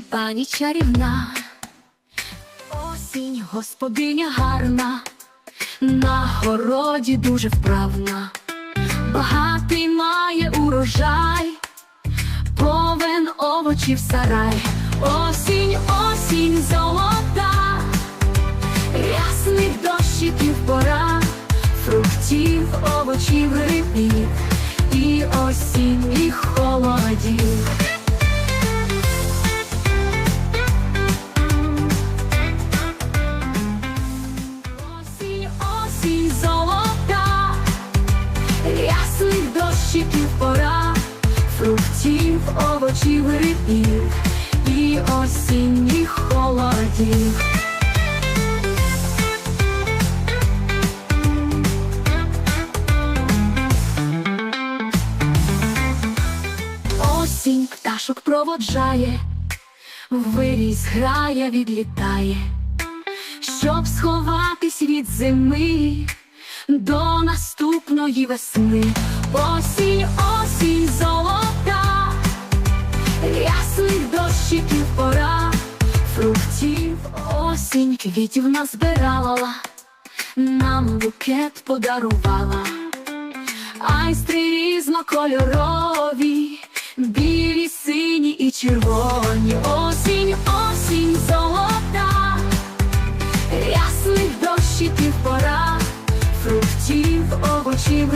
Осінь пані чарівна, осінь господиня гарна, на городі дуже вправна, багатий має урожай, повен овочів сарай, осінь, осінь золота, рясних дощиків пора, фруктів, овочів, грибів і осінніх холодів. Фруктів, овочів, грибів і осінніх холодів. Осінь пташок проводжає, виріс грає, відлітає щоб сховатись від зими до наступної весни. Осінь квітів назбирала, нам букет подарувала, айстри різнокольорові, білі, сині і червоні. Осінь, осінь золота. Рясних дощиків пора, фруктів, овочів,